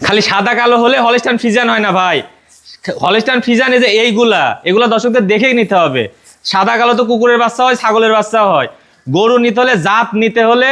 খালি সাদা কালো হলে হলিস্টান ফিজান হয় না ভাই। হলিস্টান ফিজান এই যে এইগুলা এগুলা দর্শকদের দেখেই নিতে হবে। সাদা কালো তো কুকুরের বাচ্চা হয় ছাগলের বাচ্চা হয়। গরু নিতে হলে জাত নিতে হলে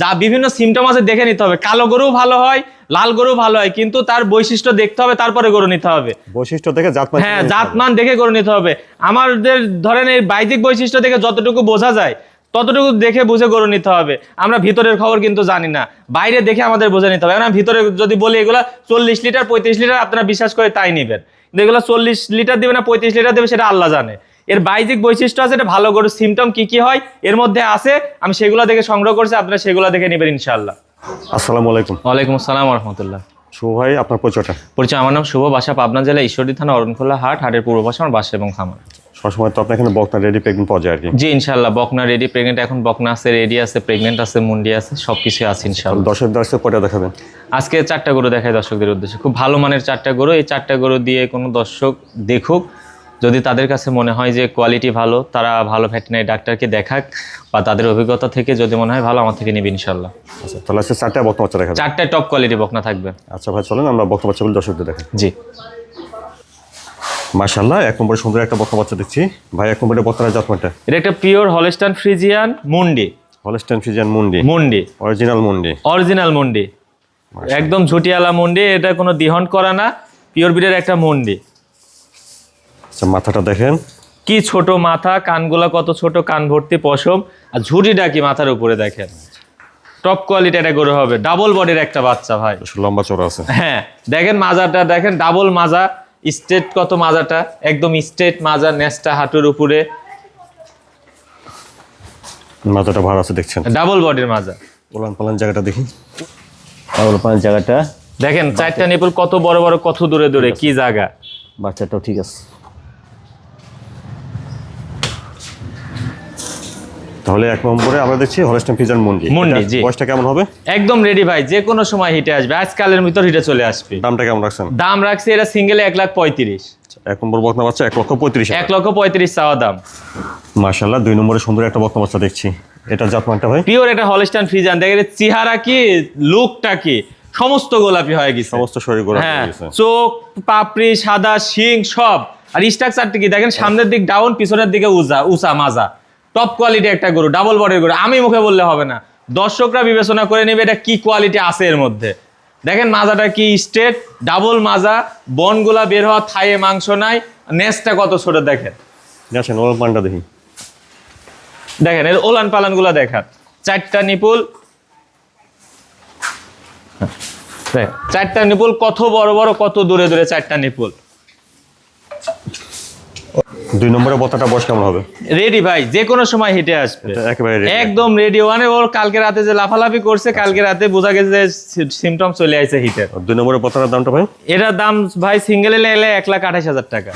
যা বিভিন্ন সিমটম আছে দেখে নিতে হবে। কালো গরু ভালো হয় লাল গরু ভালো হয় কিন্তু তার বৈশিষ্ট্য দেখতে হবে তারপরে গরু নিতে হবে। বৈশিষ্ট্য দেখে জাত হ্যাঁ জাতমান দেখে গরু নিতে হবে। আমাদের ধরেন এই বাইজিক বৈশিষ্ট্য দেখে যতটুকু বোঝা যায় ততটুকু দেখে বুঝে গরু নিতে হবে। আমরা ভিতরের খবর কিন্তু জানি না। বাইরে দেখে আমাদের বুঝে নিতে হবে। আমি ভিতরে যদি বলি এগুলা চল্লিশ লিটার পঁয়ত্রিশ লিটার আপনারা বিশ্বাস করে তাই নেবেন। কিন্তু এগুলো চল্লিশ লিটার দেবে না পঁয়ত্রিশ লিটার দেবে সেটা আল্লাহ জানে। এর বাইজিক বৈশিষ্ট্য আছে এটা ভালো গরুর সিমটম কি কি হয় এর মধ্যে আছে আমি সেগুলো দেখে সংগ্রহ করছি আপনারা সেগুলো দেখে নেবেন ইনশাল্লাহ আসসালামু আলাইকুম। ওয়ালাইকুম আসসালাম রহমতুল্লাহ শুভ ভাই আপনার পরিচয়টা? পরিচয় আমার নাম শুভ বাসা পাবনা জেলা ঈশ্বরদী থানা অরণখোলা হাট হাটের পূর্ব পাশে আমার বাসা এবং খামার। সবসময় তো আপনার এখানে বক্তা রেডি প্রেগনেন্ট পাওয়া যায় আর কি। জি ইনশাল্লাহ বকনা রেডি প্রেগনেন্ট এখন বকনা আছে রেডি আছে প্রেগনেন্ট আছে মুন্ডি আছে সব কিছু আছে ইনশাল্লাহ দর্শক দর্শক কটা দেখাবেন? আজকে চারটা গরু দেখায় দর্শকদের উদ্দেশ্যে। খুব ভালো মানের চারটা গরু এই চারটা গরু দিয়ে কোনো দর্শক দেখুক যদি তাদের কাছে মনে হয় যে কোয়ালিটি ভালো তারা ভালো ভেটেনারি ডাক্তারকে দেখাক বা তাদের অভিজ্ঞতা থেকে যদি মনে হয় ভালো আমার থেকে নেবে ইনশাল্লাহ আচ্ছা তাহলে চারটা বক্তা বাচ্চা দেখাবেন। চারটায় টপ কোয়ালিটি বকনা থাকবে। আচ্ছা ভাই চলেন আমরা বক্তা বাচ্চাগুলো দর্শকদের দেখাই। জি। মাশাল্লাহ এক নম্বরে সুন্দর একটা বক্তা বাচ্চা দেখছি। ভাই এক নম্বরে বক্তার জাতমানটা? এটা একটা পিওর হলস্টান ফ্রিজিয়ান মুন্ডি। হলস্টেন ফ্রিজিয়ান মুন্ডি। মুন্ডি। অরিজিনাল মুন্ডি। অরিজিনাল মুন্ডি। একদম ঝুটিয়ালা মুন্ডি এটা কোনো দিহন করা না পিওর বিডের একটা মুন্ডি। আচ্ছা মাথাটা দেখেন। কি ছোট মাথা কানগুলা কত ছোট কান ভর্তি পশম আর ঝুটিটা কি মাথার উপরে দেখেন। টপ কোয়ালিটি একটা গরু হবে। ডাবল বডির একটা বাচ্চা ভাই। লম্বা চড়া আছে। হ্যাঁ দেখেন মাজাটা দেখেন ডাবল মাজা। স্ট্রেট কত মাজাটা? একদম স্ট্রেট মাজা নেসটা হাঁটুর উপরে। মাজাটা ভালো আছে দেখছেন। ডাবল বডির মাজা। ওলান পালান জায়গাটা দেখি। ডাবল পালান জায়গাটা। দেখেন চারটা নিপুল কত বড় বড় কত দূরে দূরে কি জায়গা। বাচ্চাটাও ঠিক আছে। তাহলে এক নম্বরে আমরা দেখছি হলস্টেন ফিজান মুন্ডি। মুন্ডি, জি। বয়সটা কেমন হবে? একদম রেডি ভাই যে কোনো সময় হিটে আসবে। আজকালের ভিতর হিটে চলে আসবে। দামটা কেমন রাখছেন? দাম রাখছে এটা সিঙ্গেলে এক লাখ পঁয়ত্রিশ। এক নম্বর বকনা বাচ্চা এক লক্ষ পঁয়ত্রিশ এক লক্ষ পঁয়ত্রিশ চাওয়া দাম। মার্শাল্লাহ দুই নম্বরে সুন্দর একটা বকনা বাচ্চা দেখছি। এটা জাতমানটা ভাই? পিওর একটা হলস্টান ফ্রিজান দেখেন চেহারা কি লুকটা কি? সমস্ত গোলাপি হয়ে গেছে। সমস্ত শরীর গোড়া হ্যাঁ হয়ে গেছে। চোখ পাপড়ি সাদা শিং সব। আর স্ট্রাকচারটা কি? দেখেন সামনের দিক ডাউন পিছনের দিকে উজা উঁচা মাজা। টপ কোয়ালিটি একটা গরু ডাবল বডির গরু আমি মুখে বললে হবে না। দর্শকরা বিবেচনা করে নেবে এটা কি কোয়ালিটি আছে এর মধ্যে। দেখেন মাজাটা কি স্ট্রেট ডাবল মাজা বনগুলা বের হওয়া থায়ে মাংস নাই নেসটা কত ছোট দেখেন। দেখেন ওলান পানটা দেখি। দেখেন এর ওলান পালানগুলা দেখান। চারটা নিপুল। চারটা নিপুল কত বড় বড় কত দূরে দূরে চারটা নিপুল। দুই নম্বরে বতাটা বয়স কেমন হবে? রেডি ভাই যে কোনো সময় হেঁটে আসবে। একেবারে। একদম রেডি ওয়ানে ওর কালকে রাতে যে লাফালাফি করছে কালকে রাতে বোঝা গেছে যে সিমটম চলে আসছে হিটের দুই নম্বরে বতাটার দামটা ভাই? এটার দাম ভাই সিঙ্গেলে এলে এক লাখ আঠাশ হাজার টাকা।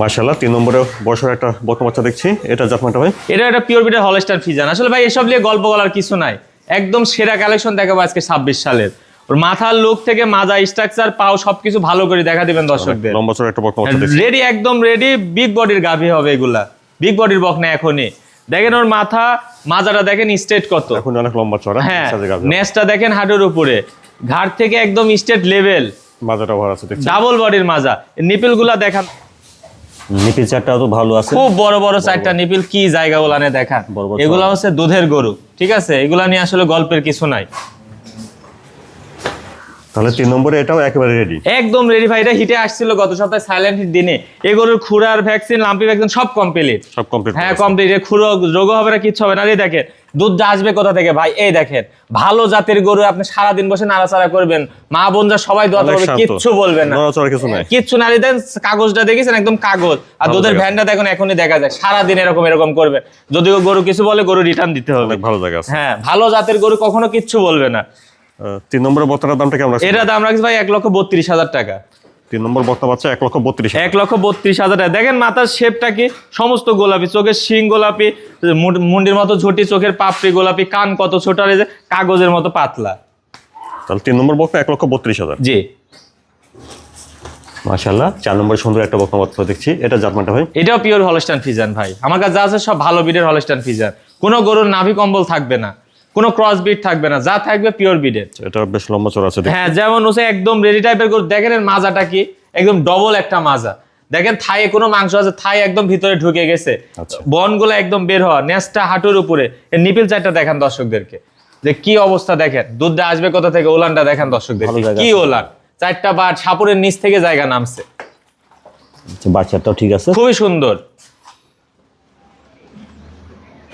মার্শাল্লাহ তিন নম্বরে বয়সের একটা বকনা বাচ্চা দেখছি। এটা জাতমানটা ভাই? এটা একটা পিওর বিটের হলস্টার ফিজান আসলে ভাই এসব নিয়ে গল্প বলার কিছু নাই। একদম সেরা কালেকশন দেখাবো আজকে ছাব্বিশ সালের। মাথার লুক থেকে মাজা স্ট্রাকচার পাও সবকিছু ভালো করে দেখা দিবেন দর্শকদের। লম্বা চড়া একটা বকনা রেডি একদম রেডি বিগ বডির গাভী হবে এগুলা। বিগ বডির বক না এখনই। দেখেন ওর মাথা মাজাটা দেখেন স্ট্রেট কত। এখন অনেক লম্বা চড়া হ্যাঁ নেসটা দেখেন হাঁটুর উপরে। ঘাট থেকে একদম স্ট্রেট লেভেল মাজাটা ভার আছে ডাবল বডির মাজা। নিপিলগুলা দেখান। নিপিল চারটাও তো ভালো আছে। খুব বড় বড় চারটা নিপিল কি জায়গা ওলানে দেখান। এগুলা হচ্ছে দুধের গরু ঠিক আছে? এগুলা নিয়ে আসলে গল্পের কিছু নাই। তাহলে তিন নম্বরে এটাও একেবারে রেডি একদম রেডি ভাই এটা হিটে আসছিল গত সপ্তাহে সাইলেন্ট হিট দিনে। এই গরুর খুরার ভ্যাকসিন লাম্পি ভ্যাকসিন সব কমপ্লিট সব কমপ্লিট হ্যাঁ কমপ্লিট খুরো রোগ হবে না কিচ্ছু হবে না। এই দেখেন দুধটা আসবে কোথা থেকে? ভাই এই দেখেন ভালো জাতের গরু আপনি সারাদিন বসে নাড়াচাড়া করবেন। মা বোনরা সবাই দোয়া করবে কিচ্ছু বলবে না। কিছু নাই। কিচ্ছু না দেন কাগজটা দেখেছেন একদম কাগজ। আর দুধের। ভ্যানটা দেখুন এখনই দেখা যায়। সারাদিন এরকম এরকম করবে। যদিও গরু কিছু বলে গরু রিটার্ন দিতে হবে। ভালো জায়গা আছে। হ্যাঁ ভালো জাতের গরু কখনো কিচ্ছু বলবে না। তিন নম্বর বত্তাটার দামটা কেমন এটা দাম রাখছি ভাই এক লক্ষ বত্রিশ হাজার টাকা। তিন নম্বর বত্তা বাচ্চা এক লক্ষ বত্রিশ এক লক্ষ বত্রিশ হাজার টাকা। দেখেন মাথার শেপটা কি? সমস্ত গোলাপি। চোখের শিং গোলাপি মুন্ডির মতো ঝুটি চোখের পাপড়ি গোলাপি কান কত ছোট আর এই যে কাগজের মতো পাতলা। তাহলে তিন নম্বর বক্তা এক লক্ষ বত্রিশ হাজার। জি। মাশাল্লাহ চার নম্বরে সুন্দর একটা বক্তা বাচ্চা দেখছি। এটা জাতমানটা ভাই? এটাও পিওর হলস্টান ফিজান ভাই। আমার কাছে যা আছে সব ভালো বিডের হলস্টান ফিজান কোনো গরুর নাভি কম্বল থাকবে না। কোনো ক্রস বিট থাকবে না যা থাকবে পিওর বিডের এটা বেশ লম্বা চড়া আছে হ্যাঁ যেমন হচ্ছে একদম রেডি টাইপের গরু দেখেন এর মাজাটা কি? একদম ডবল একটা মাজা। দেখেন থায়ে কোনো মাংস আছে থাই একদম ভিতরে ঢুকে গেছে। আচ্ছা। বনগুলো একদম বের হওয়া নেসটা হাঁটুর উপরে। নিপিল চারটা দেখেন দর্শকদেরকে। যে কি অবস্থা দেখেন দুধটা আসবে কোথা থেকে ওলানটা দেখেন দর্শকদের কি ওলান? চারটা বার সাপুরের নিচ থেকে জায়গা নামছে। আচ্ছা, বাচ্চাটাও ঠিক আছে। খুবই সুন্দর।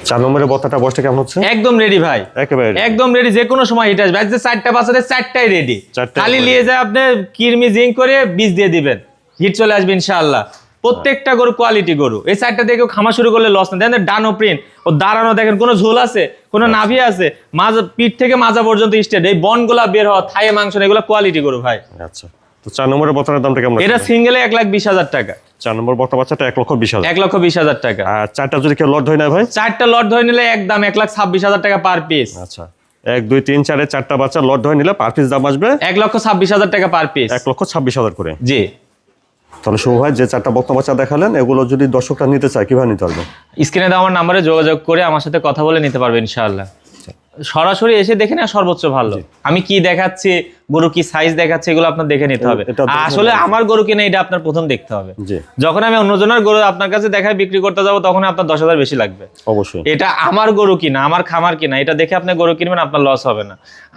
চার নম্বরের বত্তাটা বয়সটা কেমন হচ্ছে? একদম রেডি ভাই। একেবারে একদম রেডি যে কোনো সময় হিট আসবে। আজ যে চারটা চারটাই রেডি খালি নিয়ে যায় আপনি কিরমি জিঙ্ক করে বীজ দিয়ে দিবেন। হিট চলে আসবে ইনশাআল্লাহ। প্রত্যেকটা গরু কোয়ালিটি গরু। এই দিয়ে কেউ খামা শুরু করলে লস না। দেখেন ডানো প্রিন্ট ও দাঁড়ানো দেখেন কোনো ঝোল আছে? কোনো নাভি আছে? মাজা পিঠ থেকে মাজা পর্যন্ত স্টেট এই বনগুলা বের হওয়া থায়ে মাংস এগুলো কোয়ালিটি গরু ভাই। আচ্ছা। তো চার নম্বরের বত্তার দামটা কেমন এটা সিঙ্গেলে এক লাখ বিশ হাজার টাকা। চার নম্বর বত্তা বাচ্চাটা এক লক্ষ বিশ হাজার। এক লক্ষ বিশ হাজার টাকা। আর চারটা যদি কেউ লট হয় না ভাই? চারটা লট ধরে নিলে একদম এক লাখ ছাব্বিশ হাজার টাকা পার পিস আচ্ছা। এক দুই তিন চারে চারটা বাচ্চা লট ধরে নিলে পার পিস দাম আসবে এক লক্ষ ছাব্বিশ হাজার টাকা পার পিস এক লক্ষ ছাব্বিশ হাজার করে। জি। তাহলে শুভ ভাই যে চারটা বক্তা বাচ্চা দেখালেন এগুলো যদি দর্শকরা নিতে চায় কীভাবে নিতে পারবে? স্ক্রিনে দেওয়া আমার নাম্বারে যোগাযোগ করে আমার সাথে কথা বলে নিতে পারবে ইনশাআল্লাহ। সরাসরি এসে দেখে নেওয়া সর্বোচ্চ ভালো। আমি কি দেখাচ্ছি গরু কি সাইজ দেখাচ্ছে এগুলো আপনার দেখে নিতে হবে। আসলে আমার গরু কিনে এটা আপনার প্রথম দেখতে হবে। যখন আমি অন্যজনের গরু আপনার কাছে দেখায় বিক্রি করতে যাব তখন আপনার দশ হাজার বেশি লাগবে। অবশ্যই। এটা আমার গরু কিনা আমার খামার কিনা এটা দেখে আপনি গরু কিনবেন আপনার লস হবে না।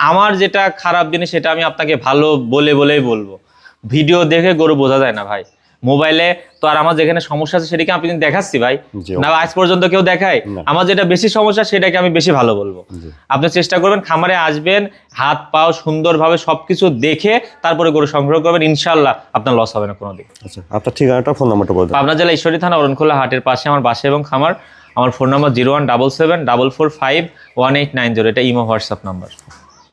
আমার যেটা খারাপ জিনিস সেটা আমি আপনাকে ভালো বলে বলেই বলব। ভিডিও দেখে গরু বোঝা যায় না ভাই। মোবাইলে তো আর আমার যেখানে সমস্যা আছে সেটাকে আপনি দেখাচ্ছি ভাই। না আজ পর্যন্ত কেউ দেখায়। আমার যেটা বেশি সমস্যা সেটাকে আমি বেশি ভালো বলব। আপনি চেষ্টা করবেন খামারে আসবেন হাত পাও সুন্দরভাবে সবকিছু দেখে তারপরে গরু সংগ্রহ করবেন। ইনশাল্লাহ আপনার লস হবে না কোনোদিন। আচ্ছা আপনার ঠিকানাটা ফোন নাম্বারটা বলে দেন। পাবনা জেলা ঈশ্বরী থানা অরণখোলা হাটের পাশে আমার বাসা এবং খামার। আমার phone number zero one double seven double four five one eight nine zero এটা ইমো হোয়াটসঅ্যাপ নাম্বার